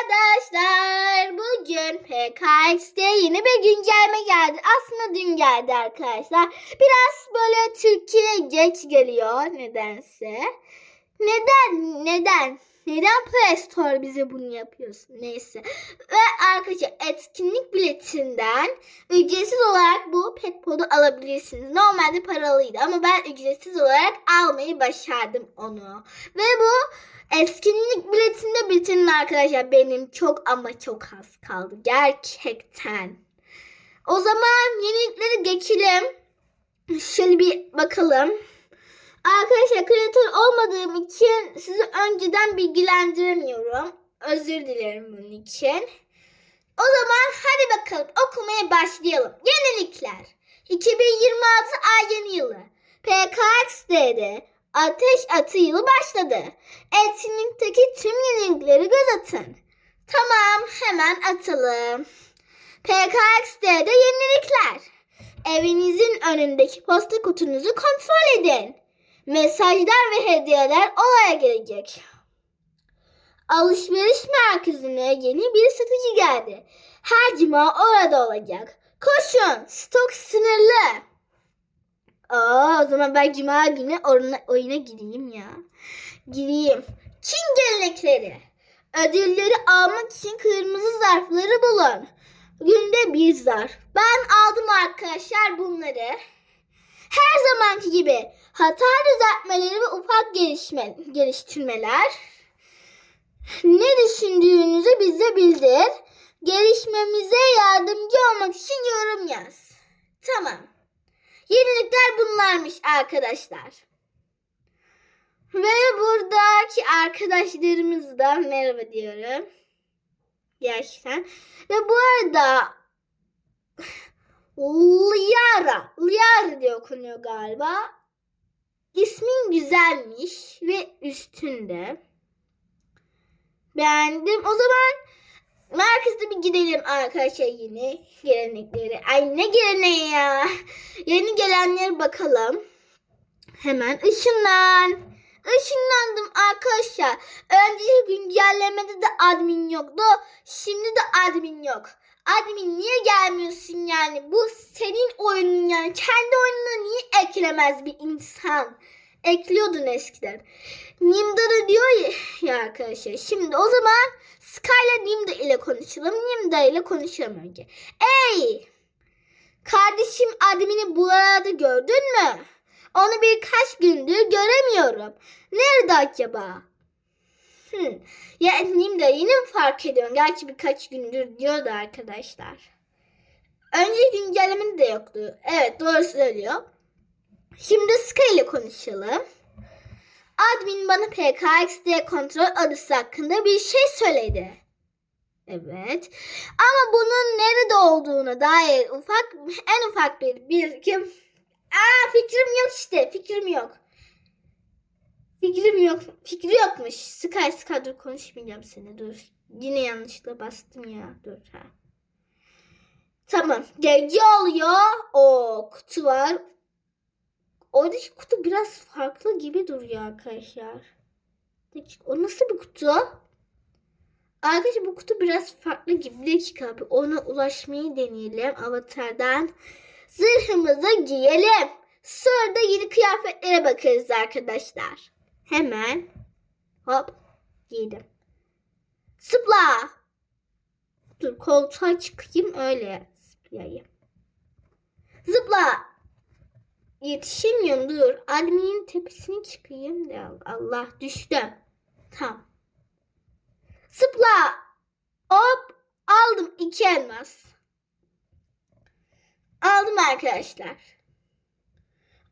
Arkadaşlar bugün PKX'de yeni bir güncelleme geldi. Aslında dün geldi arkadaşlar. Biraz böyle Türkiye geç geliyor nedense. Neden? Neden? Neden Play Store bize bunu yapıyorsun? Neyse. Ve arkadaşlar etkinlik biletinden ücretsiz olarak bu pet podu alabilirsiniz. Normalde paralıydı ama ben ücretsiz olarak almayı başardım onu. Ve bu etkinlik biletinde bitirin arkadaşlar. Benim çok ama çok az kaldı. Gerçekten. O zaman yenilikleri geçelim. Şöyle bir bakalım. Arkadaşlar kreatör olmadığım için sizi önceden bilgilendiremiyorum. Özür dilerim bunun için. O zaman hadi bakalım okumaya başlayalım. Yenilikler. 2026 ay yeni yılı. PKX'de Ateş Atı yılı başladı. Etkinlikteki tüm yenilikleri göz atın. Tamam hemen atalım. PKX'de yenilikler. Evinizin önündeki posta kutunuzu kontrol edin. Mesajlar ve hediyeler olaya gelecek. Alışveriş merkezine yeni bir satıcı geldi. Her cuma orada olacak. Koşun, stok sınırlı. Aa, o zaman ben cuma günü oyuna, oyuna gireyim ya. Gireyim. Çin gelenekleri. Ödülleri almak için kırmızı zarfları bulun. Günde bir zarf. Ben aldım arkadaşlar bunları. Her zamanki gibi hata düzeltmeleri ve ufak gelişme, geliştirmeler. Ne düşündüğünüzü bize bildir. Gelişmemize yardımcı olmak için yorum yaz. Tamam. Yenilikler bunlarmış arkadaşlar. Ve buradaki arkadaşlarımız da merhaba diyorum. Gerçekten. Ve bu arada Liara. Liara diye okunuyor galiba. İsmin güzelmiş ve üstünde. Beğendim. O zaman merkezde bir gidelim arkadaşlar yeni gelenekleri. Ay ne geleneği ya. Yeni gelenlere bakalım. Hemen ışınlan. Işınlandım arkadaşlar. Önceki güncellemede de admin yoktu. Şimdi de admin yok. Admin niye gelmiyorsun yani? Bu senin oyunun yani. Kendi oyununa niye eklemez bir insan? Ekliyordun eskiden. Nimda da diyor ya, ya arkadaşlar. Şimdi o zaman Skyla Nimda ile konuşalım. Nimda ile konuşalım önce. Ey! Kardeşim admini buralarda gördün mü? Onu birkaç gündür göremiyorum. Nerede acaba? Hmm. Ya Nimda yine mi fark ediyorum? Gerçi birkaç gündür diyordu arkadaşlar. Önce güncellemede de yoktu. Evet doğru söylüyor. Şimdi Sky ile konuşalım. Admin bana PKXD kontrol adısı hakkında bir şey söyledi. Evet. Ama bunun nerede olduğuna dair ufak en ufak bir bilgim. Aa fikrim yok işte. Fikrim yok. Fikrim yok. Fikri yokmuş. Sky Sky dur konuşmayacağım seni dur. Yine yanlışlıkla bastım ya. Dur ha. Tamam. Gece oluyor. O kutu var. Oradaki kutu biraz farklı gibi duruyor arkadaşlar. O nasıl bir kutu? Arkadaşlar bu kutu biraz farklı gibi. Bir dakika bir ona ulaşmayı deneyelim avatardan. Zırhımızı giyelim. Sonra da yeni kıyafetlere bakarız arkadaşlar. Hemen hop giydim. Zıpla. Dur koltuğa çıkayım öyle zıplayayım. Zıpla. Yetişemiyorum dur. Admin'in tepesine çıkayım da Allah düştüm. Tamam. Zıpla. Hop aldım iki elmas. Aldım arkadaşlar.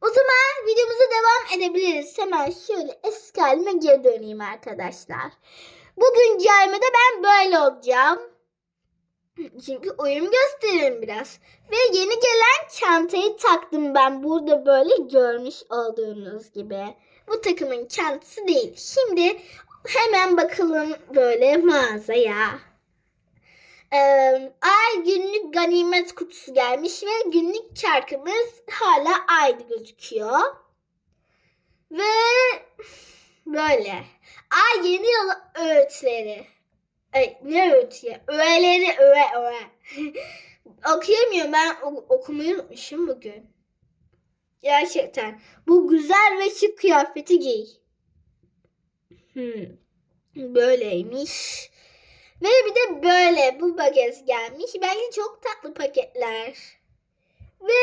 O zaman videomuza devam edebiliriz. Hemen şöyle eski halime geri döneyim arkadaşlar. Bu güncellemede ben böyle olacağım. Çünkü uyum gösteririm biraz. Ve yeni gelen çantayı taktım ben burada böyle görmüş olduğunuz gibi. Bu takımın çantası değil. Şimdi hemen bakalım böyle mağazaya. Ee, ay günlük ganimet kutusu gelmiş ve günlük çarkımız hala aynı gözüküyor. Ve böyle. Ay yeni yıl öğütleri. Ay, ne öğütüye? Öğeleri öğe öğe. Okuyamıyorum ben okumayı unutmuşum bugün. Gerçekten. Bu güzel ve şık kıyafeti giy. Hmm. Böyleymiş. Ve bir de böyle bu paket gelmiş. Bence çok tatlı paketler. Ve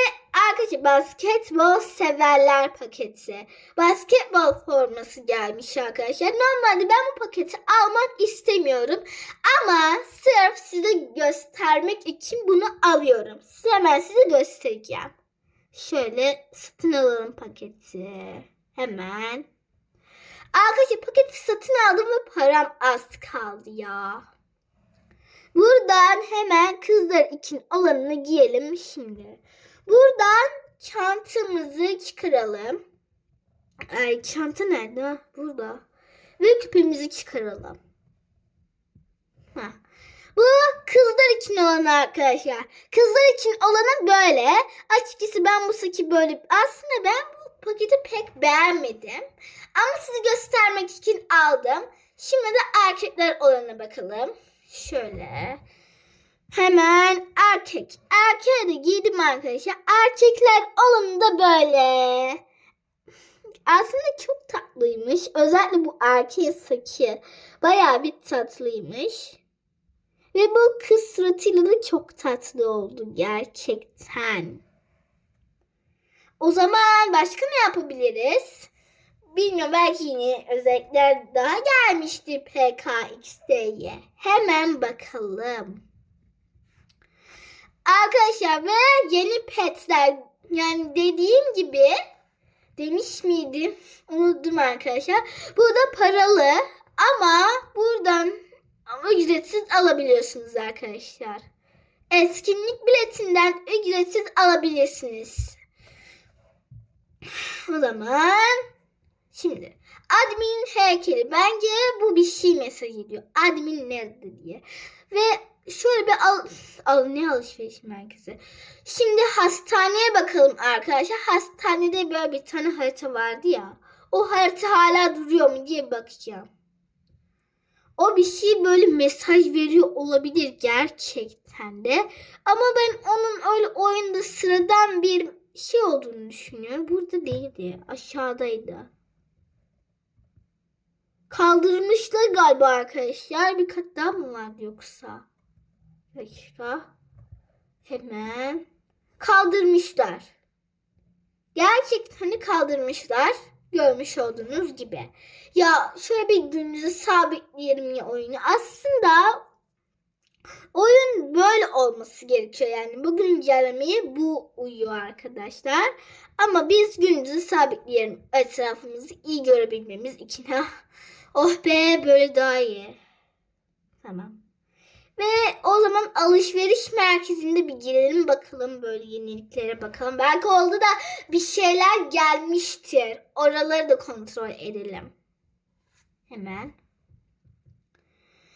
arkadaşlar basketbol severler paketi. Basketbol forması gelmiş arkadaşlar. Normalde ben bu paketi almak istemiyorum. Ama sırf size göstermek için bunu alıyorum. Size hemen size göstereceğim. Şöyle satın alalım paketi. Hemen. Arkadaşlar paketi satın aldım ve param az kaldı ya. Buradan hemen kızlar için olanını giyelim şimdi. Buradan çantamızı çıkaralım. Ay çanta nerede? Burada. Ve küpemizi çıkaralım. Heh. Bu kızlar için olan arkadaşlar. Kızlar için olanı böyle. Açıkçası ben bu saçı böyle aslında ben bu paketi pek beğenmedim. Ama sizi göstermek için aldım. Şimdi de erkekler olanına bakalım. Şöyle. Hemen erkek. Erkeğe de giydim arkadaşlar. Erkekler olanı da böyle. Aslında çok tatlıymış. Özellikle bu erkeğin saçı. Bayağı bir tatlıymış. Ve bu kız suratıyla da çok tatlı oldu gerçekten. O zaman başka ne yapabiliriz? Bilmiyorum belki yine özellikler daha gelmiştir PKXD'ye. Hemen bakalım. Arkadaşlar ve yeni petler yani dediğim gibi demiş miydim? Unuttum arkadaşlar. Bu da paralı ama buradan ama ücretsiz alabiliyorsunuz arkadaşlar. Etkinlik biletinden ücretsiz alabilirsiniz. O zaman şimdi admin heykeli bence bu bir şey mesaj ediyor. Admin nerede diye. Ve şöyle bir al, al ne alışveriş merkezi. Şimdi hastaneye bakalım arkadaşlar. Hastanede böyle bir tane harita vardı ya. O harita hala duruyor mu diye bakacağım. O bir şey böyle mesaj veriyor olabilir gerçekten de. Ama ben onun öyle oyunda sıradan bir şey olduğunu düşünüyorum. Burada değildi. Aşağıdaydı. Kaldırmışlar galiba arkadaşlar. Bir kat daha mı vardı yoksa? Dakika. Hemen. Kaldırmışlar. Gerçekten de kaldırmışlar. Görmüş olduğunuz gibi. Ya şöyle bir gününüzü sabitleyelim ya oyunu. Aslında oyun böyle olması gerekiyor. Yani bu güncellemeye bu uyuyor arkadaşlar. Ama biz günümüzü sabitleyelim. Etrafımızı iyi görebilmemiz için. Ha. Oh be böyle daha iyi. Tamam. Ve o zaman alışveriş merkezinde bir girelim bakalım böyle yeniliklere bakalım. Belki oldu da bir şeyler gelmiştir. Oraları da kontrol edelim. Hemen.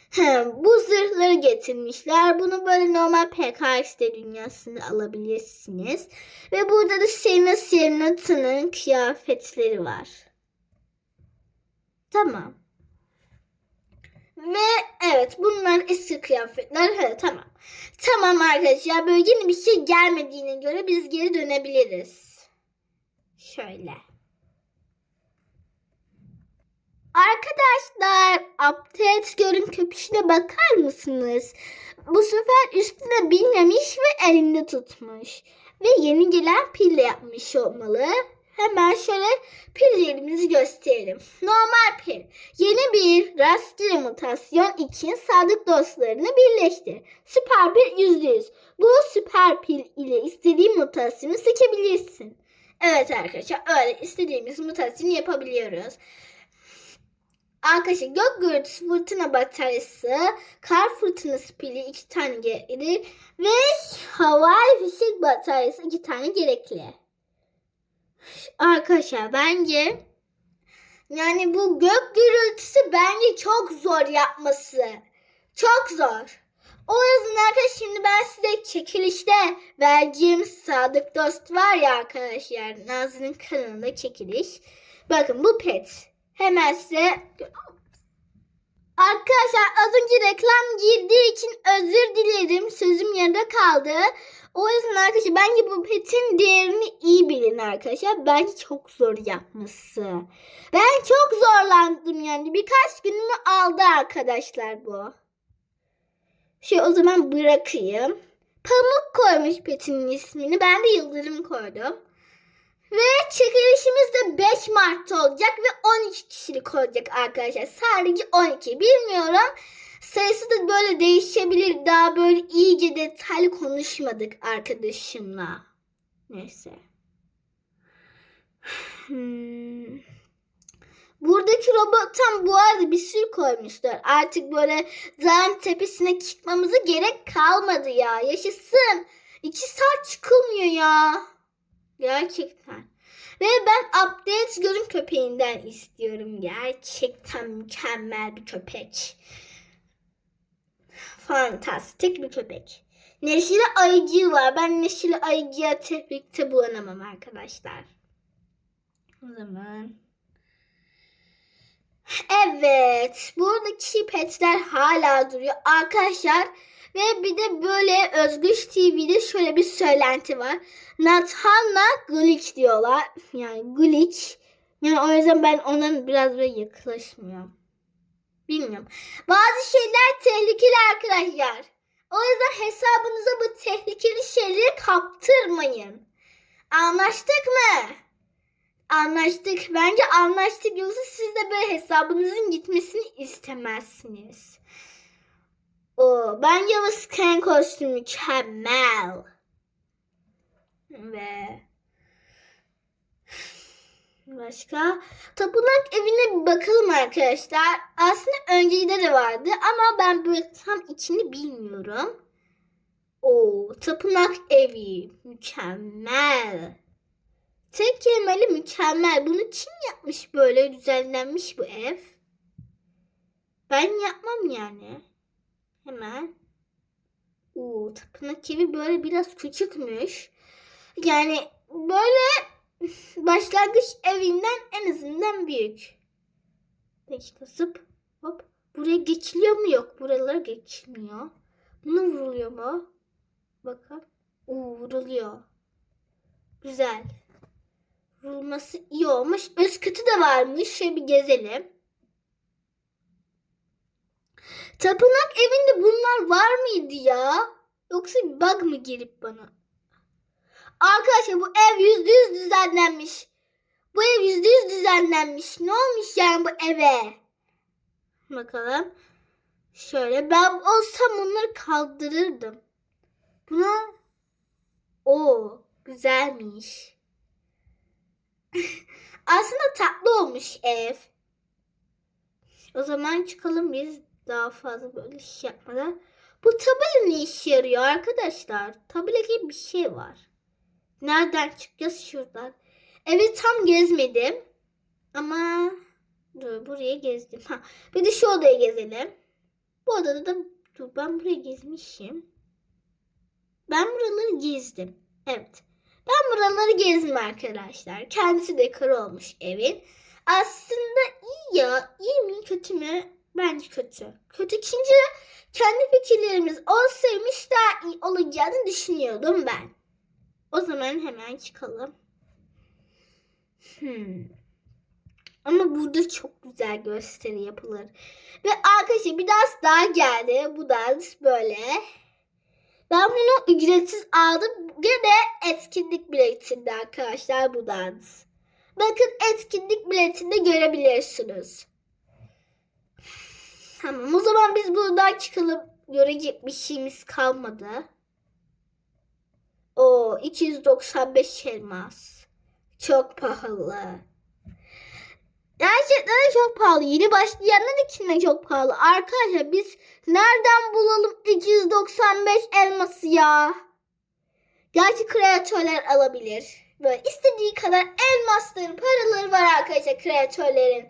He, bu zırhları getirmişler. Bunu böyle normal PKXD dünyasında alabilirsiniz. Ve burada da Serena Serenata'nın kıyafetleri var. Tamam. Ve evet bunlar eski kıyafetler. He, tamam. Tamam arkadaşlar böyle yeni bir şey gelmediğine göre biz geri dönebiliriz. Şöyle. Arkadaşlar update görün köpüşüne bakar mısınız? Bu sefer üstüne binmemiş ve elinde tutmuş. Ve yeni gelen pille yapmış olmalı. Hemen şöyle pillerimizi gösterelim. Normal pil. Yeni bir rastgele mutasyon için sadık dostlarını birleştir. Süper pil %100. Bu süper pil ile istediğin mutasyonu seçebilirsin. Evet arkadaşlar öyle istediğimiz mutasyonu yapabiliyoruz. Arkadaşlar gök gürültüsü fırtına bataryası, kar fırtınası pili iki tane gerekli ve havai fişek bataryası iki tane gerekli. Arkadaşlar bence yani bu gök gürültüsü bence çok zor yapması. Çok zor. O yüzden arkadaşlar şimdi ben size çekilişte vereceğim Sadık Dost var ya arkadaşlar. Nazlı'nın kanalında çekiliş. Bakın bu pet. Hemen size Arkadaşlar az önce reklam girdiği için özür dilerim. Sözüm yarıda kaldı. O yüzden arkadaşlar bence bu petin değerini iyi bilin arkadaşlar. Bence çok zor yapması. Ben çok zorlandım yani. Birkaç günümü aldı arkadaşlar bu. Şey o zaman bırakayım. Pamuk koymuş petinin ismini. Ben de Yıldırım koydum. Ve çekilişimiz de 5 Mart'ta olacak ve 12 kişilik olacak arkadaşlar. Sadece 12. Bilmiyorum. Sayısı da böyle değişebilir. Daha böyle iyice detaylı konuşmadık arkadaşımla. Neyse. Hmm. Buradaki robottan bu arada bir sürü koymuşlar. Artık böyle dağın tepesine çıkmamıza gerek kalmadı ya. Yaşasın. İki saat çıkılmıyor ya. Gerçekten. Ve ben update görün köpeğinden istiyorum. Gerçekten mükemmel bir köpek. Fantastik bir köpek. Neşeli ayıcığı var. Ben neşeli ayıcıya tebrikte bulunamam arkadaşlar. O zaman... Evet. Buradaki petler hala duruyor. Arkadaşlar ve bir de böyle Özgüç TV'de şöyle bir söylenti var. Nathan'la Glitch diyorlar. Yani Glitch. Yani o yüzden ben ondan biraz böyle yaklaşmıyorum. Bilmiyorum. Bazı şeyler tehlikeli arkadaşlar. O yüzden hesabınıza bu tehlikeli şeyleri kaptırmayın. Anlaştık mı? Anlaştık. Bence anlaştık. Yoksa siz de böyle hesabınızın gitmesini istemezsiniz. O bence scan kostümü mükemmel. Ve başka tapınak evine bir bakalım arkadaşlar. Aslında önceyde de vardı ama ben böyle tam içini bilmiyorum. O tapınak evi mükemmel. Tek kelimeli mükemmel. Bunu kim yapmış böyle düzenlenmiş bu ev? Ben yapmam yani. Hemen. Oo, tapınak evi böyle biraz küçükmüş. Yani böyle başlangıç evinden en azından büyük. Dakika zıp. Hop. Buraya geçiliyor mu? Yok. Buralara geçmiyor. Buna vuruluyor mu? Bakın. Oo, vuruluyor. Güzel. Vurulması iyi olmuş. Üst katı da varmış. Şöyle bir gezelim. Tapınak evinde bunlar var mıydı ya? Yoksa bir bug mı gelip bana? Arkadaşlar bu ev yüzde yüz düzenlenmiş. Bu ev yüzde yüz düzenlenmiş. Ne olmuş yani bu eve? Bakalım. Şöyle ben olsam bunları kaldırırdım. Buna o güzelmiş. Aslında tatlı olmuş ev. O zaman çıkalım biz daha fazla böyle şey yapmadan. Bu tabela ne işe yarıyor arkadaşlar? Tabela gibi bir şey var. Nereden çıkacağız şuradan? Evet tam gezmedim. Ama dur buraya gezdim. Ha, bir de şu odayı gezelim. Bu odada da dur ben burayı gezmişim. Ben buraları gezdim. Evet. Ben buraları gezdim arkadaşlar. Kendisi dekor olmuş evin. Aslında iyi ya. İyi mi kötü mü? Bence kötü. Kötü ikinci kendi fikirlerimiz olsaymış daha iyi olacağını düşünüyordum ben. O zaman hemen çıkalım. Hmm. Ama burada çok güzel gösteri yapılır. Ve arkadaşlar bir dans daha geldi. Bu dans böyle. Ben bunu ücretsiz aldım. Gene etkinlik biletinde arkadaşlar bu dans. Bakın etkinlik biletinde görebilirsiniz. Tamam o zaman biz buradan çıkalım. Görecek bir şeyimiz kalmadı. O 295 elmas. Çok pahalı. Gerçekten çok pahalı. Yeni başlayanlar için de çok pahalı. Arkadaşlar biz nereden bulalım 295 elması ya? Gerçi kreatörler alabilir. Böyle istediği kadar elmasları, paraları var arkadaşlar kreatörlerin.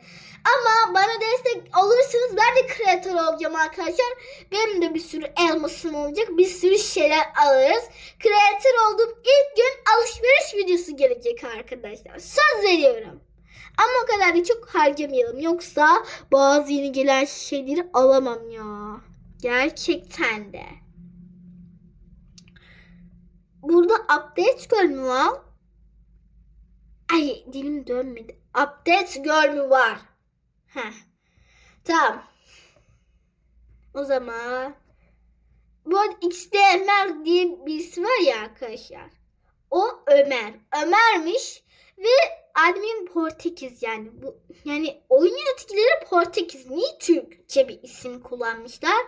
Ama bana destek olursanız ben de kreatör olacağım arkadaşlar. Benim de bir sürü elmasım olacak. Bir sürü şeyler alırız. Kreatör olduğum ilk gün alışveriş videosu gelecek arkadaşlar. Söz veriyorum. Ama o kadar da çok harcamayalım. Yoksa bazı yeni gelen şeyleri alamam ya. Gerçekten de. Burada update var? Ay dilim dönmedi. Update göl mü var? Heh. Tamam. O zaman bu arada X'de Ömer diye birisi var ya arkadaşlar. O Ömer. Ömer'miş ve admin Portekiz yani bu yani oyun yöneticileri Portekiz. Niye Türkçe bir isim kullanmışlar?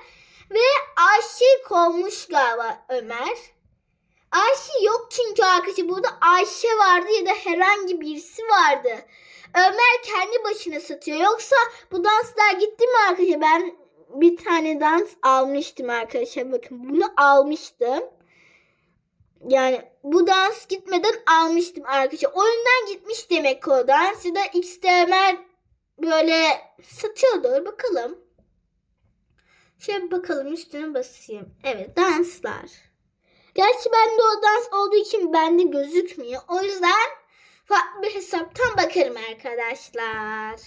Ve Ayşe olmuş galiba Ömer. Ayşe yok çünkü arkadaşlar burada Ayşe vardı ya da herhangi birisi vardı. Ömer kendi başına satıyor. Yoksa bu danslar gitti mi arkadaşlar? Ben bir tane dans almıştım arkadaşlar. Bakın bunu almıştım. Yani bu dans gitmeden almıştım arkadaşlar. Oyundan gitmiş demek o dans. Ya da XTML böyle satıyordur. Bakalım. Şöyle bakalım üstüne basayım. Evet danslar. Gerçi bende o dans olduğu için bende gözükmüyor. O yüzden farklı bir hesaptan bakarım arkadaşlar.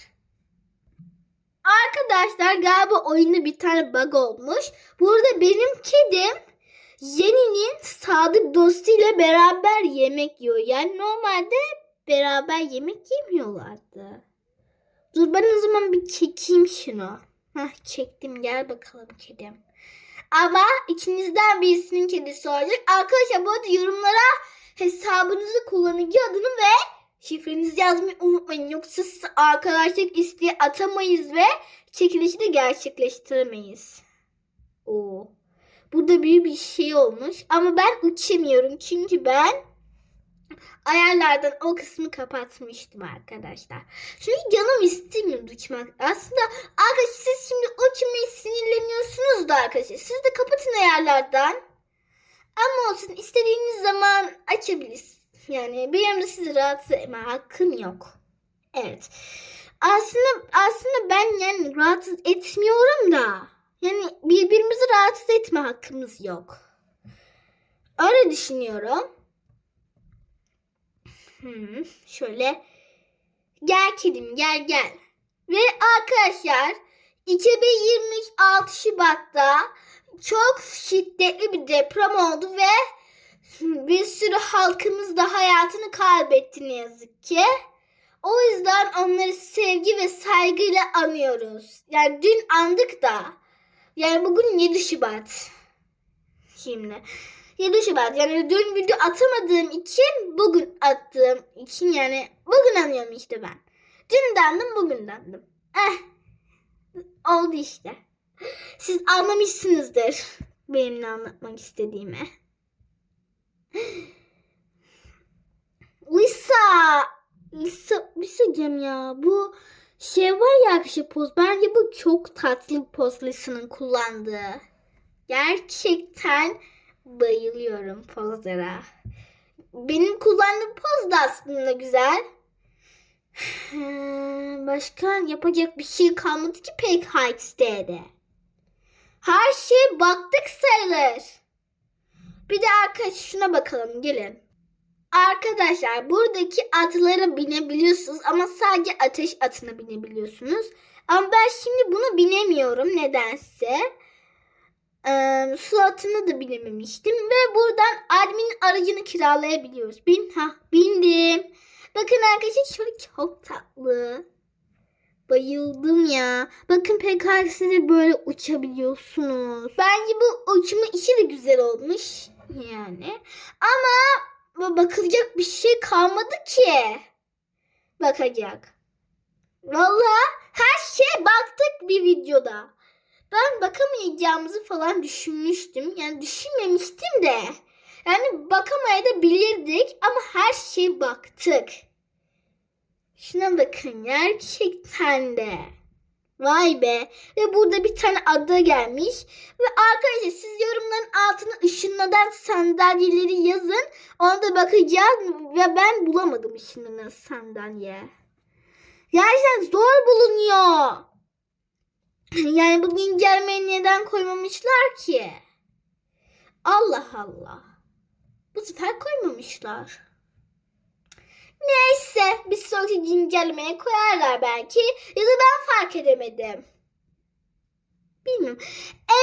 Arkadaşlar galiba oyunda bir tane bug olmuş. Burada benim kedim Jenny'nin sadık dostuyla beraber yemek yiyor. Yani normalde beraber yemek yemiyorlardı. Dur ben o zaman bir çekeyim şunu. Hah çektim gel bakalım kedim. Ama içinizden birisinin kedisi olacak. Arkadaşlar bu arada yorumlara hesabınızı kullanıcı adını ve şifrenizi yazmayı unutmayın. Yoksa arkadaşlık isteği atamayız ve çekilişi de gerçekleştiremeyiz. Oo. Burada büyük bir şey olmuş. Ama ben uçamıyorum. Çünkü ben ayarlardan o kısmı kapatmıştım arkadaşlar. Çünkü canım istemiyordu uçmak. Aslında arkadaşlar siz şimdi uçmaya sinirleniyorsunuz da arkadaşlar. Siz de kapatın ayarlardan. Ama olsun istediğiniz zaman açabilirsiniz. Yani benim de sizi rahatsız etme hakkım yok. Evet. Aslında aslında ben yani rahatsız etmiyorum da. Yani birbirimizi rahatsız etme hakkımız yok. Öyle düşünüyorum. Hmm, şöyle. Gel kedim gel gel. Ve arkadaşlar 2026 Şubat'ta çok şiddetli bir deprem oldu ve bir sürü halkımız da hayatını kaybetti ne yazık ki. O yüzden onları sevgi ve saygıyla anıyoruz. Yani dün andık da. Yani bugün 7 Şubat. Şimdi 7 Şubat. Yani dün video atamadığım için bugün attığım için yani bugün anıyorum işte ben. Dün dandım bugün dandım. Eh. Oldu işte. Siz anlamışsınızdır benim ne anlatmak istediğimi. Lisa. Lisa şey diyeceğim ya. Bu şey var ya arkadaşlar poz. Bence bu çok tatlı bir poz Lisa'nın kullandığı. Gerçekten bayılıyorum pozlara. Benim kullandığım poz da aslında güzel. Başka yapacak bir şey kalmadı ki pek Hikes'te Her şeye baktık sayılır. Bir de arkadaşlar şuna bakalım gelin. Arkadaşlar buradaki atlara binebiliyorsunuz ama sadece ateş atına binebiliyorsunuz. Ama ben şimdi bunu binemiyorum nedense. Ee, su atına da binememiştim ve buradan admin aracını kiralayabiliyoruz. Bin ha bindim. Bakın arkadaşlar şöyle çok tatlı. Bayıldım ya. Bakın PKX'de böyle uçabiliyorsunuz. Bence bu uçma işi de güzel olmuş. Yani. Ama bakılacak bir şey kalmadı ki. Bakacak. Vallahi her şeye baktık bir videoda. Ben bakamayacağımızı falan düşünmüştüm. Yani düşünmemiştim de. Yani bakamayabilirdik ama her şeye baktık. Şuna bakın gerçekten de. Vay be. Ve burada bir tane ada gelmiş. Ve arkadaşlar siz yorumların altına ışınlanan sandalyeleri yazın. Ona da bakacağız. Ve ben bulamadım ışınlanan sandalye. Gerçekten zor bulunuyor. Yani bugün germeyi neden koymamışlar ki? Allah Allah. Bu sefer koymamışlar. Neyse bir sonraki güncellemeye koyarlar belki ya da ben fark edemedim. Bilmiyorum.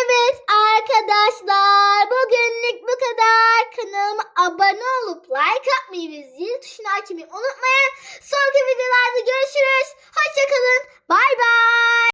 Evet arkadaşlar bugünlük bu kadar. Kanalıma abone olup like atmayı ve zil tuşunu açmayı unutmayın. Sonraki videolarda görüşürüz. Hoşçakalın. Bay bay.